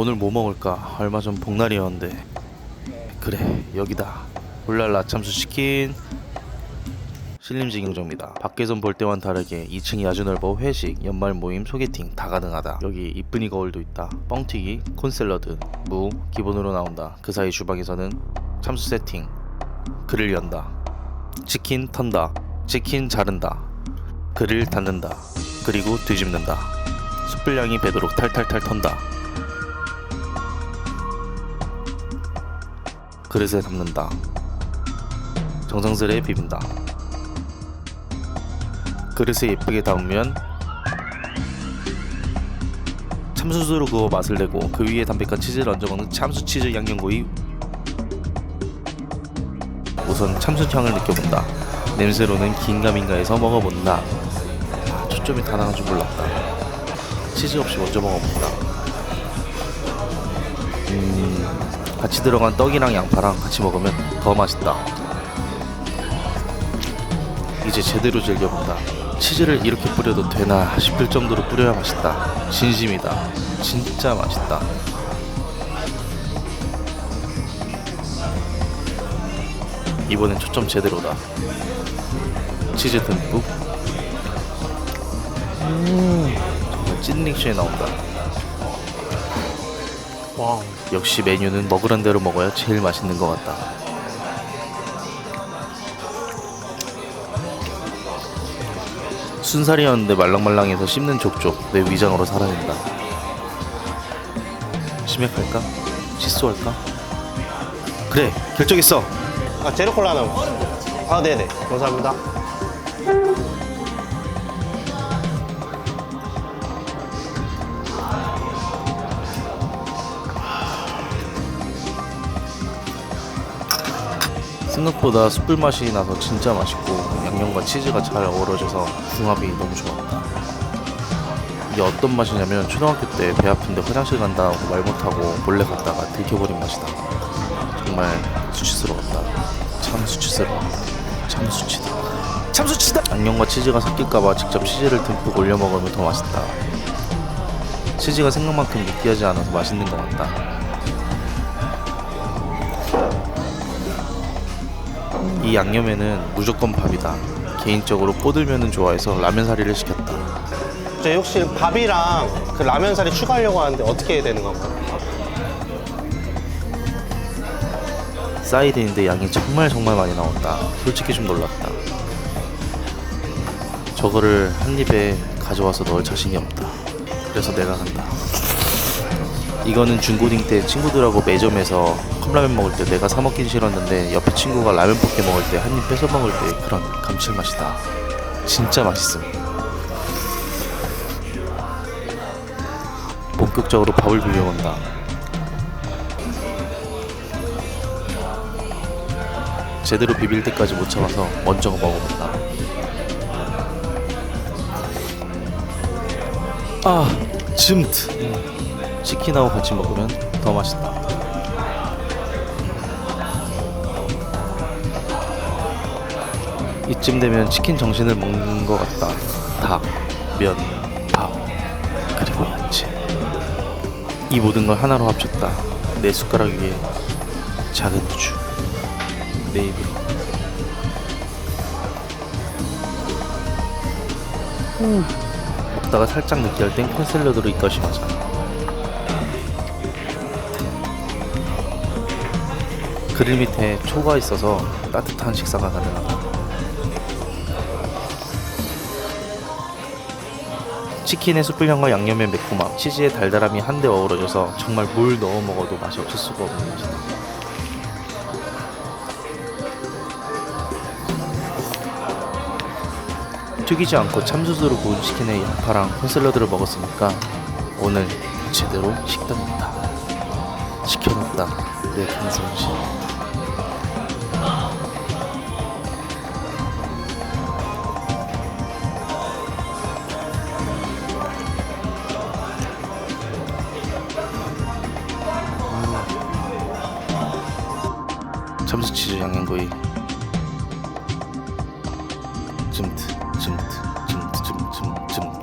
오늘 뭐 먹을까? 얼마 전 복날이었는데 그래 여기다 울랄라 참수 치킨 신림지 경정입니다. 밖에선 볼 때와는 다르게 2층이 아주 넓어 회식, 연말 모임, 소개팅 다 가능하다. 여기 이쁜이 거울도 있다. 뻥튀기, 콘샐러드, 무 기본으로 나온다. 그 사이 주방에서는 참수 세팅, 그릴 연다. 치킨 턴다. 치킨 자른다. 그릴 닫는다. 그리고 뒤집는다. 숯불향이 배도록 탈탈탈 턴다. 그릇에 담는다. 정성스레 비빈다. 그릇에 예쁘게 담으면 참수수로 그어 맛을 내고 그 위에 담백한 치즈를 얹어 먹는 참수 치즈 양념구이. 우선 참수향을 느껴본다. 냄새로는 긴가민가해서 먹어본다. 아, 초점이 다 나간 줄 몰랐다. 치즈 없이 먼저 먹어본다. 음 같이 들어간 떡이랑 양파랑 같이 먹으면 더 맛있다 이제 제대로 즐겨본다. 치즈를 이렇게 뿌려도 되나 싶을 정도로 뿌려야 맛있다. 진심이다. 진짜 맛있다. 이번엔 초점 제대로다. 치즈 듬뿍. 음, 정말 찐 릭션이 나온다. 와우. 역시 메뉴는 먹으란 대로 먹어야 제일 맛있는 것 같다. 순살이었는데 말랑말랑해서 씹는 족족 내 위장으로 살아낸다. 심약할까? 실수할까? 그래 결정했어. 아, 제로 콜라 하나. 아, 네네. 감사합니다. 생각보다 숯불 맛이 나서 진짜 맛있고 양념과 치즈가 잘 어우러져서 궁합이 너무 좋았다. 이게 어떤 맛이냐면 초등학교 때 배 아픈데 화장실 간다고 말 못하고 몰래 갔다가 들켜버린 맛이다. 정말 수치스러웠다. 참 수치스러웠다. 참 수치다. 참 수치다. 양념과 치즈가 섞일까봐 직접 치즈를 듬뿍 올려 먹으면 더 맛있다. 치즈가 생각만큼 느끼하지 않아서 맛있는 것 같다. 이 양념에는 무조건 밥이다. 개인적으로 꼬들면은 좋아해서 라면 사리를 시켰다. 저희 혹시 밥이랑 그 라면 사리 추가하려고 하는데 어떻게 해야 되는 건가요? 사이드인데 양이 정말 정말 많이 나온다. 솔직히 좀 놀랐다. 저거를 한 입에 가져와서 넣을 자신이 없다. 그래서 내가 간다. 이거는 중고딩 때 친구들하고 매점에서 컵라면 먹을 때 내가 사 먹긴 싫었는데 옆에 친구가 라면 볶게 먹을 때 한 입 뺏어 먹을 때 그런 감칠맛이다. 진짜 맛있음. 본격적으로 밥을 비벼 먹는다. 제대로 비빌 때까지 못 참아서 먼저 먹어본다. 아, 즘트. 치킨하고 같이 먹으면 더 맛있다. 이쯤 되면 치킨 정신을 먹는 것 같다. 닭, 면, 밥, 그리고 야채. 이 모든 걸 하나로 합쳤다. 내 숟가락 위에 작은 우주. 내 입으로. 먹다가 살짝 느끼할 땐 콘샐러드로 입가심 하자. 그릴 밑에 초가 있어서 따뜻한 식사가 가능하다. 치킨의 숯불향과 양념의 매콤함, 치즈의 달달함이 한데 어우러져서 정말 뭘 넣어 먹어도 맛이 없을 수가 없는 맛이다. 튀기지 않고 참수수로 구운 치킨에 양파랑 콘샐러드를 먹었으니까 오늘 제대로 식당이다. 시켜놨다 내 근성 프로스치를 향한 거의. 쯤트 쯤트 쯤트 쯤쯤 쯤트.